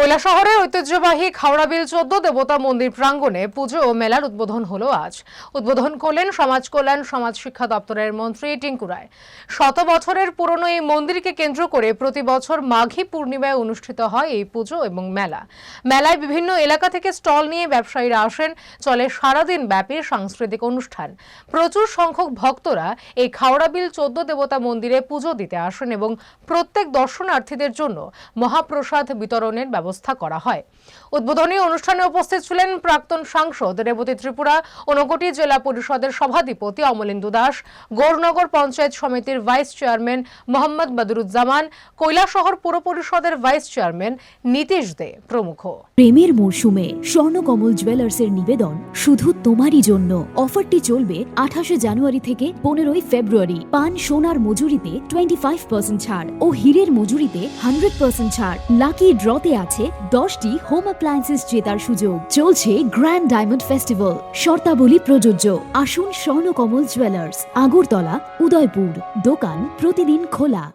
কৈলাসহরের ঐতিহ্যবাহী খাওড়াবিল চোদ্দ দেবতা মন্দির প্রাঙ্গণে পুজো ও মেলার উদ্বোধন হলো আজ। উদ্বোধন করলেন সমাজ কল্যাণ, সমাজ শিক্ষা দপ্তরের মন্ত্রী টিঙ্কু রায়। শত বছরের পুরনো এই মন্দিরকে কেন্দ্র করে প্রতি বছর মাঘী পূর্ণিমায় অনুষ্ঠিত হয় এই পুজো এবং মেলা। মেলায় বিভিন্ন এলাকা থেকে স্টল নিয়ে ব্যবসায়ীরা আসেন, চলে সারাদিন ব্যাপী সাংস্কৃতিক অনুষ্ঠান। প্রচুর সংখ্যক ভক্তরা এই খাওড়াবিল চোদ্দ দেবতা মন্দিরে পুজো দিতে আসেন এবং প্রত্যেক দর্শনার্থীদের জন্য মহাপ্রসাদ বিতরণের ব্যবস্থা করা হয়। উদ্বোধনী অনুষ্ঠানে উপস্থিত ছিলেন প্রাক্তন সাংসদ রেবতী ত্রিপুরা ঊনকোটি জেলা পরিষদের সভাধিপতি অমলেন্দু দাস, গৌরনগর পঞ্চায়েত সমিতির ভাইস চেয়ারম্যান মোহাম্মদ বদরুজ্জামান কৈলাসহর পুর পরিষদের ভাইস চেয়ারম্যান নীতিশ দে প্রমুখ। প্রেমের মরশুমে স্বর্ণকমল জুয়েলার্সের নিবেদন শুধু তোমারই জন্য। অফারটি চলবে আঠাশে জানুয়ারি থেকে পনেরোই ফেব্রুয়ারি। পান সোনার মজুরিতে টোয়েন্টি ফাইভ পার্সেন্ট ছাড় ও হীরের মজুরিতে হান্ড্রেড পার্সেন্ট ছাড়। লাকি ড্রতে আছে দশটি হোম অ্যাপ্লায়েন্সেস জেতার সুযোগ। চলছে গ্র্যান্ড ডায়মন্ড ফেস্টিভ্যাল শর্তাবলী প্রযোজ্য। আসুন স্বর্ণকমল জুয়েলার্স আগরতলা, উদয়পুর। দোকান প্রতিদিন খোলা।